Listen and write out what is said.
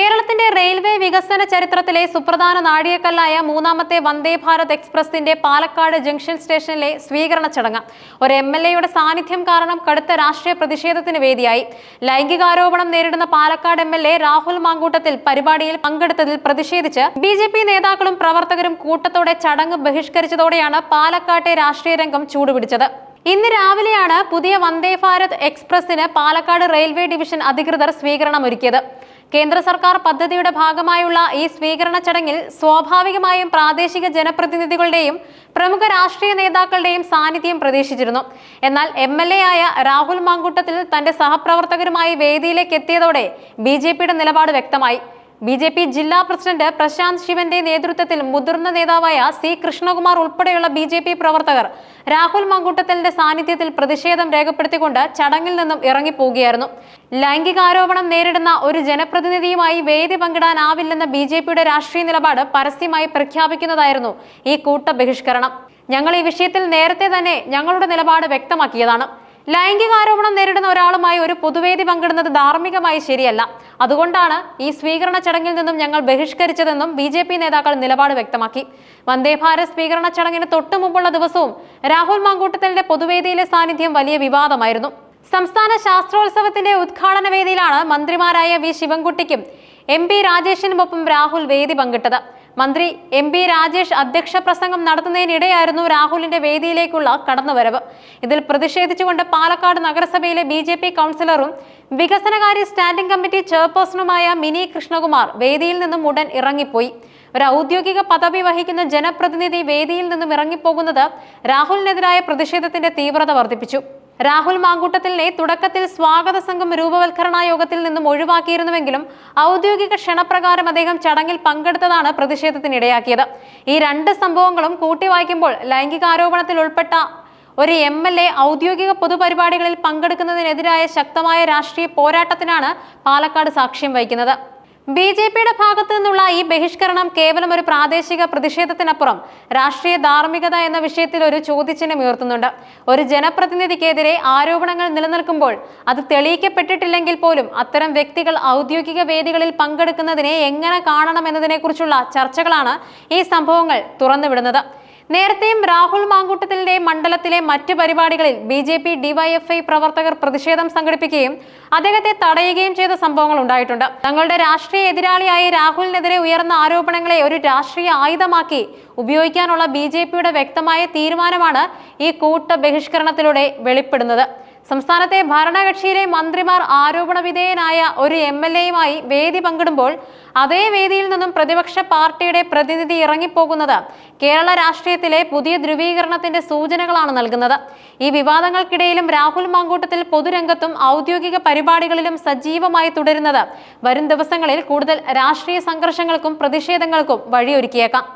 കേരളത്തിന്റെ റെയിൽവേ വികസന ചരിത്രത്തിലെ സുപ്രധാന നാഴികക്കല്ലായ മൂന്നാമത്തെ വന്ദേ ഭാരത് എക്സ്പ്രസിന്റെ പാലക്കാട് ജംഗ്ഷൻ സ്റ്റേഷനിലെ സ്വീകരണ ചടങ്ങ്. ഒരു എം എൽ എയുടെ സാന്നിധ്യം കാരണം കടുത്ത രാഷ്ട്രീയ പ്രതിഷേധത്തിന് വേദിയായി. ലൈംഗികാരോപണം നേരിടുന്ന Palakkad M L A Rahul Mankoottathil പരിപാടിയിൽ പങ്കെടുത്തതിൽ പ്രതിഷേധിച്ച് ബി ജെ പി നേതാക്കളും പ്രവർത്തകരും കൂട്ടത്തോടെ ചടങ്ങ് ബഹിഷ്കരിച്ചതോടെയാണ് പാലക്കാട്ടെ രാഷ്ട്രീയ രംഗം ചൂടുപിടിച്ചത്. ഇന്ന് രാവിലെയാണ് പുതിയ വന്ദേ ഭാരത് എക്സ്പ്രസിന് പാലക്കാട് റെയിൽവേ ഡിവിഷൻ അധികൃതർ സ്വീകരണമൊരുക്കിയത്. കേന്ദ്ര സർക്കാർ പദ്ധതിയുടെ ഭാഗമായുള്ള ഈ സ്വീകരണ ചടങ്ങിൽ സ്വാഭാവികമായും പ്രാദേശിക ജനപ്രതിനിധികളുടെയും പ്രമുഖ രാഷ്ട്രീയ നേതാക്കളുടെയും സാന്നിധ്യം പ്രതീക്ഷിച്ചിരുന്നു. എന്നാൽ എം എൽ എ ആയ രാഹുൽ മാങ്കൂട്ടത്തിൽ തന്റെ സഹപ്രവർത്തകരുമായി വേദിയിലേക്ക് എത്തിയതോടെ ബി നിലപാട് വ്യക്തമായി. ബി ജെ പി ജില്ലാ പ്രസിഡന്റ് പ്രശാന്ത് ശിവന്റെ നേതൃത്വത്തിൽ മുതിർന്ന നേതാവായ സി കൃഷ്ണകുമാർ ഉൾപ്പെടെയുള്ള ബി ജെ പി പ്രവർത്തകർ രാഹുൽ മങ്കൂട്ടത്തലിന്റെ സാന്നിധ്യത്തിൽ പ്രതിഷേധം രേഖപ്പെടുത്തിക്കൊണ്ട് ചടങ്ങിൽ നിന്നും ഇറങ്ങിപ്പോവുകയായിരുന്നു. ലൈംഗികാരോപണം നേരിടുന്ന ഒരു ജനപ്രതിനിധിയുമായി വേദി പങ്കിടാനാവില്ലെന്ന ബി ജെ പിയുടെ രാഷ്ട്രീയ നിലപാട് പരസ്യമായി പ്രഖ്യാപിക്കുന്നതായിരുന്നു ഈ കൂട്ട ബഹിഷ്കരണം. ഞങ്ങൾ ഈ വിഷയത്തിൽ നേരത്തെ തന്നെ ഞങ്ങളുടെ നിലപാട് വ്യക്തമാക്കിയതാണ്. ലൈംഗികാരോപണം നേരിടുന്ന ഒരാളുമായി ഒരു പൊതുവേദി പങ്കിടുന്നത് ധാർമ്മികമായി ശരിയല്ല. അതുകൊണ്ടാണ് ഈ സ്വീകരണ ചടങ്ങിൽ നിന്നും ഞങ്ങൾ ബഹിഷ്കരിച്ചതെന്നും ബി ജെ പി നേതാക്കൾ നിലപാട് വ്യക്തമാക്കി. വന്ദേ ഭാരത് സ്വീകരണ ചടങ്ങിന് തൊട്ടു മുമ്പുള്ള ദിവസവും രാഹുൽ മാങ്കൂട്ടത്തലിന്റെ പൊതുവേദിയിലെ സാന്നിധ്യം വലിയ വിവാദമായിരുന്നു. സംസ്ഥാന ശാസ്ത്രോത്സവത്തിന്റെ ഉദ്ഘാടന വേദിയിലാണ് മന്ത്രിമാരായ വി ശിവൻകുട്ടിക്കും എം പി രാജേഷിനുമൊപ്പം രാഹുൽ വേദി പങ്കിട്ടത്. മന്ത്രി എം പി രാജേഷ് അധ്യക്ഷ പ്രസംഗം നടത്തുന്നതിനിടെയായിരുന്നു രാഹുലിന്റെ വേദിയിലേക്കുള്ള കടന്നുവരവ്. ഇതിൽ പ്രതിഷേധിച്ചുകൊണ്ട് പാലക്കാട് നഗരസഭയിലെ ബി ജെ പി കൗൺസിലറും വികസനകാര്യ സ്റ്റാൻഡിംഗ് കമ്മിറ്റി ചെയർപേഴ്സണുമായ മിനി കൃഷ്ണകുമാർ വേദിയിൽ നിന്നും ഉടൻ ഇറങ്ങിപ്പോയി. ഒരു ഔദ്യോഗിക പദവി വഹിക്കുന്ന ജനപ്രതിനിധി വേദിയിൽ നിന്നും ഇറങ്ങിപ്പോകുന്നത് രാഹുലിനെതിരായ പ്രതിഷേധത്തിന്റെ തീവ്രത വർദ്ധിപ്പിച്ചു. രാഹുൽ മാങ്കൂട്ടത്തിലിനെ തുടക്കത്തിൽ സ്വാഗത സംഘം രൂപവൽക്കരണ യോഗത്തിൽ നിന്നും ഒഴിവാക്കിയിരുന്നുവെങ്കിലും ഔദ്യോഗിക ക്ഷണപ്രകാരം അദ്ദേഹം ചടങ്ങിൽ പങ്കെടുത്തതാണ് പ്രതിഷേധത്തിനിടയാക്കിയത്. ഈ രണ്ട് സംഭവങ്ങളും കൂട്ടിവായിക്കുമ്പോൾ ലൈംഗികാരോപണത്തിൽ ഉൾപ്പെട്ട ഒരു എം എൽ എ ഔദ്യോഗിക പൊതുപരിപാടികളിൽ പങ്കെടുക്കുന്നതിനെതിരായ ശക്തമായ രാഷ്ട്രീയ പോരാട്ടത്തിനാണ് പാലക്കാട് സാക്ഷ്യം വഹിക്കുന്നത്. ബി ജെ പിയുടെ ഭാഗത്തു നിന്നുള്ള ഈ ബഹിഷ്കരണം കേവലം ഒരു പ്രാദേശിക പ്രതിഷേധത്തിനപ്പുറം രാഷ്ട്രീയ ധാർമ്മികത എന്ന വിഷയത്തിൽ ഒരു ചോദ്യചിഹ്നം ഉയർത്തുന്നുണ്ട്. ഒരു ജനപ്രതിനിധിക്കെതിരെ ആരോപണങ്ങൾ നിലനിൽക്കുമ്പോൾ അത് തെളിയിക്കപ്പെട്ടിട്ടില്ലെങ്കിൽ പോലും അത്തരം വ്യക്തികൾ ഔദ്യോഗിക വേദികളിൽ പങ്കെടുക്കുന്നതിനെ എങ്ങനെ കാണണം എന്നതിനെക്കുറിച്ചുള്ള ചർച്ചകളാണ് ഈ സംഭവങ്ങൾ തുറന്നുവിടുന്നത്. നേരത്തെയും രാഹുൽ മാങ്കൂട്ടത്തിലിന്റെ മണ്ഡലത്തിലെ മറ്റ് പരിപാടികളിൽ ബി ജെ പി ഡിവൈഎഫ്ഐ പ്രവർത്തകർ പ്രതിഷേധം സംഘടിപ്പിക്കുകയും അദ്ദേഹത്തെ തടയുകയും ചെയ്ത സംഭവങ്ങൾ ഉണ്ടായിട്ടുണ്ട്. തങ്ങളുടെ രാഷ്ട്രീയ എതിരാളിയായ രാഹുലിനെതിരെ ഉയർന്ന ആരോപണങ്ങളെ ഒരു രാഷ്ട്രീയ ആയുധമാക്കി ഉപയോഗിക്കാനുള്ള ബി വ്യക്തമായ തീരുമാനമാണ് ഈ കൂട്ട ബഹിഷ്കരണത്തിലൂടെ വെളിപ്പെടുന്നത്. സംസ്ഥാനത്തെ ഭരണകക്ഷിയിലെ മന്ത്രിമാർ ആരോപണ വിധേയനായ ഒരു എം എൽ എയുമായി വേദി പങ്കിടുമ്പോൾ അതേ വേദിയിൽ നിന്നും പ്രതിപക്ഷ പാർട്ടിയുടെ പ്രതിനിധി ഇറങ്ങിപ്പോകുന്നത് കേരള രാഷ്ട്രീയത്തിലെ പുതിയ ധ്രുവീകരണത്തിന്റെ സൂചനകളാണ് നൽകുന്നത്. ഈ വിവാദങ്ങൾക്കിടയിലും രാഹുൽ മാങ്കൂട്ടത്തിൽ പൊതുരംഗത്തും ഔദ്യോഗിക പരിപാടികളിലും സജീവമായി തുടരുന്നത് വരും ദിവസങ്ങളിൽ കൂടുതൽ രാഷ്ട്രീയ സംഘർഷങ്ങൾക്കും പ്രതിഷേധങ്ങൾക്കും വഴിയൊരുക്കിയേക്കാം.